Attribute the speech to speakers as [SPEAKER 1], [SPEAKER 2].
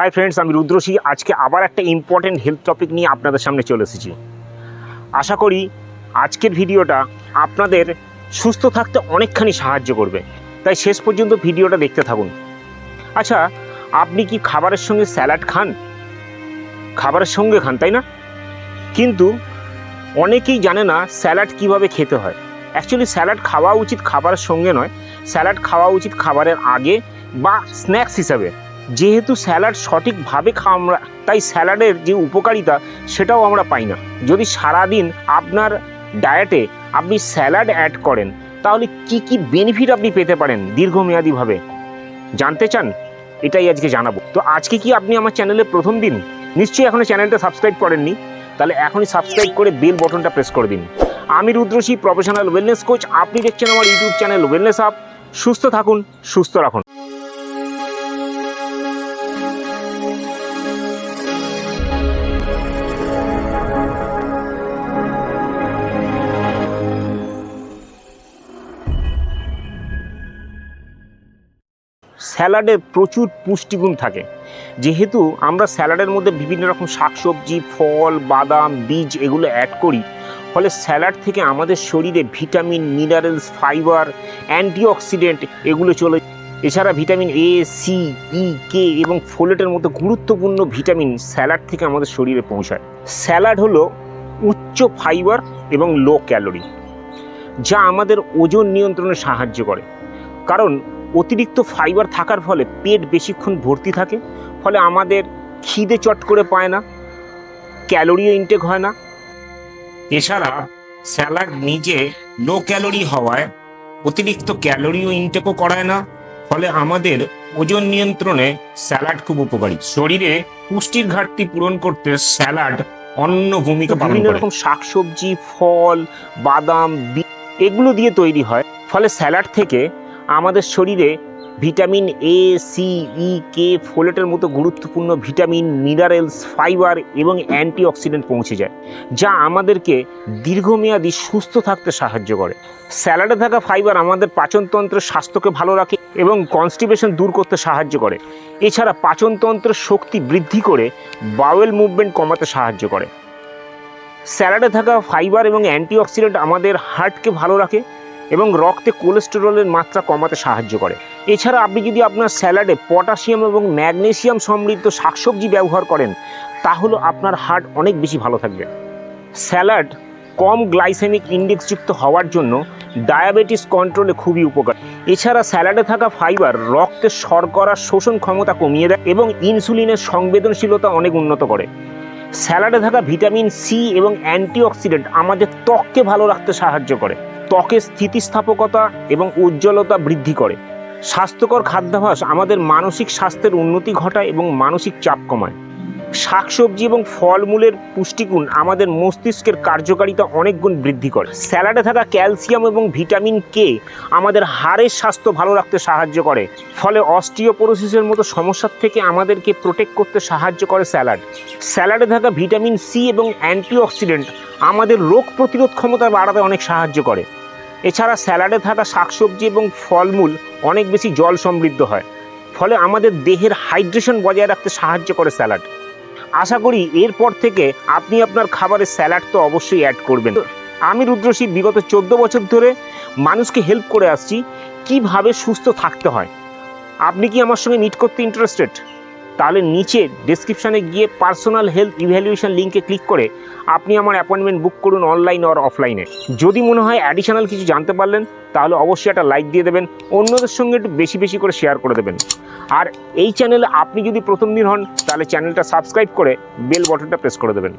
[SPEAKER 1] Hi friends আমি রুদ্রসী আজকে আবার একটা ইম্পর্টেন্ট হেলথ টপিক নিয়ে আপনাদের সামনে চলে এসেছি। আশা করি আজকের ভিডিওটা আপনাদের সুস্থ থাকতে অনেকখানি সাহায্য করবে। তাই শেষ পর্যন্ত ভিডিওটা দেখতে থাকুন। আচ্ছা আপনি কি খাবারের সঙ্গে স্যালাড খান? খাবারের সঙ্গে খান, তাই না? কিন্তু অনেকেই জানে না স্যালাড কীভাবে খেতে হয়। অ্যাকচুয়ালি স্যালাড খাওয়া উচিত খাবারের সঙ্গে নয়। স্যালাড খাওয়া উচিত খাবারের আগে বা স্ন্যাক্স হিসাবে। যেহেতু স্যালাড সঠিকভাবে খাওয়া আমরা তাই স্যালাডের যে উপকারিতা সেটাও আমরা পাই না। যদি সারাদিন আপনার ডায়েটে আপনি স্যালাড অ্যাড করেন, তাহলে কি কি বেনিফিট আপনি পেতে পারেন দীর্ঘমেয়াদীভাবে? জানতে চান? এটাই আজকে জানাব। তো আজকে কি আপনি আমার চ্যানেলে প্রথম দিন? নিশ্চয়ই এখনও চ্যানেলটা সাবস্ক্রাইব করেননি। তাহলে এখনই সাবস্ক্রাইব করে বেল বটনটা প্রেস করে দিন। আমি রুদ্রশী প্রফেশনাল ওয়েলনেস কোচ আপনি দেখছেন আমার ইউটিউব চ্যানেল ওয়েলনেস আপ সুস্থ থাকুন, সুস্থ রাখুন। স্যালাডে প্রচুর পুষ্টিগুণ থাকে। যেহেতু আমরা স্যালাডের মধ্যে বিভিন্ন রকম শাকসবজি, ফল, বাদাম, বীজ এগুলো অ্যাড করি, ফলে স্যালাড থেকে আমাদের শরীরে ভিটামিন, মিনারেলস, ফাইবার, অ্যান্টিঅক্সিডেন্ট এগুলো চলে এছাড়া ভিটামিন এ সি ই কে এবং ফোলেটের মতো গুরুত্বপূর্ণ ভিটামিন স্যালাড থেকে আমাদের শরীরে পৌঁছায়। স্যালাড হলো উচ্চ ফাইবার এবং লো ক্যালোরি যা আমাদের ওজন নিয়ন্ত্রণে সাহায্য করে। কারণ অতিরিক্ত ফাইবার থাকার ফলে পেট বেশিক্ষণ ভর্তি থাকে ফলে আমাদের খিদে চট করে পায় না ক্যালোরিও ইনটেক হয় না। এছাড়া স্যালাড নিজে লো ক্যালোরি হওয়ায় অতিরিক্ত ক্যালোরিও ইনটেকও করায় না ফলে আমাদের ওজন নিয়ন্ত্রণে স্যালাড খুব উপকারী। শরীরে পুষ্টির ঘাটতি পূরণ করতে স্যালাড অন্য ভূমিকা পালন বিভিন্ন রকম শাকসবজি ফল বাদাম এগুলো দিয়ে তৈরি হয় ফলে স্যালাড থেকে আমাদের শরীরে ভিটামিন এ সি ই কে ফোলেটের মতো গুরুত্বপূর্ণ ভিটামিন মিনারেলস ফাইবার এবং অ্যান্টিঅক্সিডেন্ট পৌঁছে যায়, যা আমাদেরকে দীর্ঘমেয়াদী সুস্থ থাকতে সাহায্য করে। স্যালাডে থাকা ফাইবার আমাদের পাচনতন্ত্রের স্বাস্থ্যকে ভালো রাখে এবং কনস্টিপেশন দূর করতে সাহায্য করে। এছাড়া পাচনতন্ত্রের শক্তি বৃদ্ধি করে বাওয়েল মুভমেন্ট কমাতে সাহায্য করে। স্যালাডে থাকা ফাইবার এবং অ্যান্টিঅক্সিডেন্ট আমাদের হার্টকে ভালো রাখে এবং রক্তে কোলেস্টেরলের মাত্রা কমাতে সাহায্য করে। এছাড়া আপনি যদি আপনার স্যালাডে পটাশিয়াম এবং ম্যাগনেসিয়াম সমৃদ্ধ শাকসবজি ব্যবহার করেন, তাহলে আপনার হার্ট অনেক বেশি ভালো থাকবে। স্যালাড কম গ্লাইসেমিক ইন্ডেক্সযুক্ত হওয়ার জন্য ডায়াবেটিস কন্ট্রোলে খুবই উপকার। এছাড়া স্যালাডে থাকা ফাইবার রক্তের শর্করার শোষণ ক্ষমতা কমিয়ে দেয় এবং ইনসুলিনের সংবেদনশীলতা অনেক উন্নত করে। স্যালাডে থাকা ভিটামিন সি এবং অ্যান্টিঅক্সিডেন্ট আমাদের ত্বককে ভালো রাখতে সাহায্য করে। ত্বকের স্থিতিস্থাপকতা এবং উজ্জ্বলতা বৃদ্ধি করে। স্বাস্থ্যকর খাদ্যাভাস আমাদের মানসিক স্বাস্থ্যের উন্নতি ঘটায় এবং মানসিক চাপ কমায়। শাকসবজি এবং ফলমূলের পুষ্টিগুণ আমাদের মস্তিষ্কের কার্যকারিতা অনেক গুণ বৃদ্ধি করে। স্যালাডে থাকা ক্যালসিয়াম এবং ভিটামিন কে আমাদের হাড়ের স্বাস্থ্য ভালো রাখতে সাহায্য করে। ফলে অস্টিওপোরোসিসের মতো সমস্যার থেকে আমাদেরকে প্রোটেক্ট করতে সাহায্য করে স্যালাড। স্যালাডে থাকা ভিটামিন সি এবং অ্যান্টিঅক্সিডেন্ট আমাদের রোগ প্রতিরোধ ক্ষমতা বাড়াতে অনেক সাহায্য করে। এছাড়া স্যালাডে থাকা শাকসবজি এবং ফলমূল অনেক বেশি জল সমৃদ্ধ হয়। ফলে আমাদের দেহের হাইড্রেশন বজায় রাখতে সাহায্য করে স্যালাড। আশা করি এরপর থেকে আপনি আপনার খাবারে স্যালাড তো অবশ্যই অ্যাড করবেন। আমি রুদ্রশী বিগত চোদ্দ বছর ধরে মানুষকে হেল্প করে আসছি কীভাবে সুস্থ থাকতে হয়। আপনি কি আমার সঙ্গে মিট করতে ইন্টারেস্টেড তাহলে নিচে ডিসক্রিপশানে গিয়ে পার্সোনাল হেলথ ইভ্যালুয়েশন লিঙ্কে ক্লিক করে আপনি আমার অ্যাপয়েন্টমেন্ট বুক করুন অনলাইন আর অফলাইনে যদি মনে হয় অ্যাডিশনাল কিছু জানতে পারলেন, তাহলে অবশ্যই একটা লাইক দিয়ে দেবেন, অন্যদের সঙ্গে একটু বেশি বেশি করে শেয়ার করে দেবেন। আর এই চ্যানেলে আপনি যদি প্রথম দিন হন, তাহলে চ্যানেলটা সাবস্ক্রাইব করে বেল বটনটা প্রেস করে দেবেন।